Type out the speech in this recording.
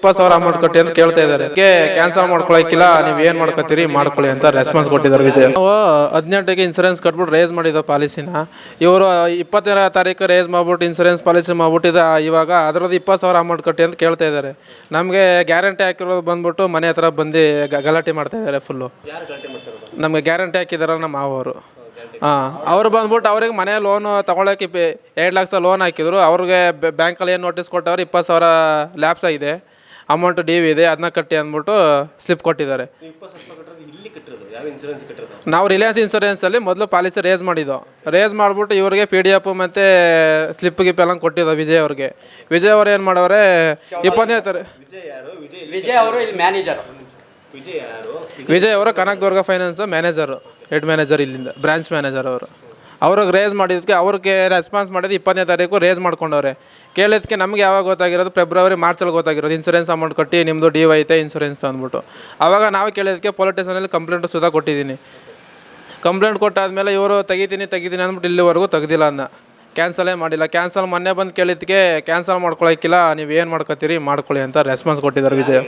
ಇಪ್ಪತ್ತು ಸಾವಿರ ಅಮೌಂಟ್ ಕಟ್ಟಿ ಅಂತ ಕೇಳ್ತಾ ಇದ್ದಾರೆ. ಕ್ಯಾನ್ಸಲ್ ಮಾಡ್ಕೊಳಕಿಲ್ಲ ನೀವು ಏನ್ ಮಾಡ್ಕೊತೀರಿ ಮಾಡ್ಕೊಳ್ಳಿ ಅಂತ ರೆಸ್ಪಾನ್ಸ್ ಕೊಟ್ಟಿದ್ದಾರೆ ವಿಜಯ್. ನಾವು ಇನ್ಸೂರೆನ್ಸ್ ಕಟ್ಬಿಟ್ಟು ರೇಸ್ ಮಾಡಿದ ಪಾಲಿಸಿನ ಇವರು ಇಪ್ಪತ್ತರ ತಾರೀಕು ರೇಸ್ ಮಾಡ್ಬಿಟ್ಟು ಇನ್ಸೂರೆನ್ಸ್ ಪಾಲಿಸಿ ಮಾಡ್ಬಿಟ್ಟಿದ, ಇವಾಗ ಅದರದ್ದು ಇಪ್ಪತ್ತು ಸಾವಿರ ಅಮೌಂಟ್ ಕಟ್ಟಿ ಅಂತ ಕೇಳ್ತಾ ಇದ್ದಾರೆ. ನಮಗೆ ಗ್ಯಾರಂಟಿ ಹಾಕಿರೋದು ಬಂದ್ಬಿಟ್ಟು ಮನೆ ಹತ್ರ ಬಂದು ಗಲಾಟೆ ಮಾಡ್ತಾ ಇದ್ದಾರೆ ಫುಲ್ಲು ನಮಗೆ ಗ್ಯಾರಂಟಿ ಹಾಕಿದಾರ ನಮ್ಮ ಮಾವರು ಹಾಂ, ಅವ್ರು ಬಂದ್ಬಿಟ್ಟು ಅವ್ರಿಗೆ ಮನೆ ಲೋನು ತೊಗೊಳಕ್ಕೆ ಎರಡು ಲಕ್ಷ ಲೋನ್ ಹಾಕಿದ್ರು. ಅವ್ರಿಗೆ ಬ್ಯಾಂಕಲ್ಲಿ ಏನು ನೋಟಿಸ್ ಕೊಟ್ಟವ್ರು ಇಪ್ಪತ್ತು ಸಾವಿರ ಲ್ಯಾಪ್ಸ್ ಆಗಿದೆ. ಅಮೌಂಟ್ ಡಿ ವಿ ಇದೆ ಅದನ್ನ ಕಟ್ಟಿ ಅಂದ್ಬಿಟ್ಟು ಸ್ಲಿಪ್ ಕೊಟ್ಟಿದ್ದಾರೆ. ನಾವು ರಿಲಯನ್ಸ್ ಇನ್ಸೂರೆನ್ಸಲ್ಲಿ ಮೊದಲು ಪಾಲಿಸಿ ರೇಸ್ ಮಾಡಿದ್ದು. ರೇಸ್ ಮಾಡಿಬಿಟ್ಟು ಇವರಿಗೆ ಪಿ ಡಿ ಎಫ್ ಮತ್ತು ಸ್ಲಿಪ್ ಗಿಪ್ ಎಲ್ಲ ಕೊಟ್ಟಿದ್ದು ವಿಜಯ್ ಅವ್ರಿಗೆ. ವಿಜಯ್ ಅವ್ರು ಏನು ಮಾಡವ್ರೆ ಇಪ್ಪತ್ತನೇ ತರ ವಿಜಯ್ ಅವರು ಮ್ಯಾನೇಜರ್ ವಿಜಯ್ ಅವರು Kanak Durga finance manager head manager ಇಲ್ಲಿಂದ ಬ್ರಾಂಚ್ ಮ್ಯಾನೇಜರ್ ಅವರು. ಅವ್ರಿಗೆ ರೇಸ್ ಮಾಡಿದ್ದಕ್ಕೆ, ಅವ್ರಿಗೆ ರೆಸ್ಪಾನ್ಸ್ ಮಾಡಿದ್ದು ಇಪ್ಪತ್ತನೇ ತಾರೀಕು ರೇಸ್ ಮಾಡ್ಕೊಂಡವ್ರೆ. ಕೇಳಿದ್ದಕ್ಕೆ ನಮ್ಗೆ ಯಾವಾಗ ಗೊತ್ತಾಗಿರೋದು? ಫೆಬ್ರವರಿ ಮಾರ್ಚಲ್ಲಿ ಗೊತ್ತಾಗಿರೋದು. ಇನ್ಸೂರೆನ್ಸ್ ಅಮೌಂಟ್ ಕಟ್ಟಿ ನಿಮ್ಮದು ಡಿ ಐತೆ ಇನ್ಸೂರೆನ್ಸ್ ಅಂದ್ಬಿಟ್ಟು ಆವಾಗ ನಾವು ಕೇಳಿದ್ದಕ್ಕೆ ಪೊಲೀಸ್ ಸ್ಟೇಷನಲ್ಲಿ ಕಂಪ್ಲೇಂಟ್ ಸುಧಾ ಕೊಟ್ಟಿದ್ದೀನಿ. ಕಂಪ್ಲೇಂಟ್ ಕೊಟ್ಟಾದ್ಮೇಲೆ ಇವರು ತೆಗಿತೀನಿ ತೆಗಿತೀನಿ ಅಂದ್ಬಿಟ್ಟು ಇಲ್ಲಿವರೆಗೂ ತೆಗ್ದಿಲ್ಲ ಅನ್ನ. ಕ್ಯಾನ್ಸಲೇ ಮಾಡಿಲ್ಲ. ಕ್ಯಾನ್ಸಲ್ ಮೊನ್ನೆ ಬಂದು ಕೇಳಿದ್ದಕ್ಕೆ ಕ್ಯಾನ್ಸಲ್ ಮಾಡ್ಕೊಳಕ್ಕಿಲ್ಲ, ನೀವು ಏನು ಮಾಡ್ಕೊತೀರಿ? ಮಾಡ್ಕೊಳ್ಳಿ ಅಂತ ರೆಸ್ಪಾನ್ಸ್ ಕೊಟ್ಟಿದ್ದಾರೆ ವಿಜಯ್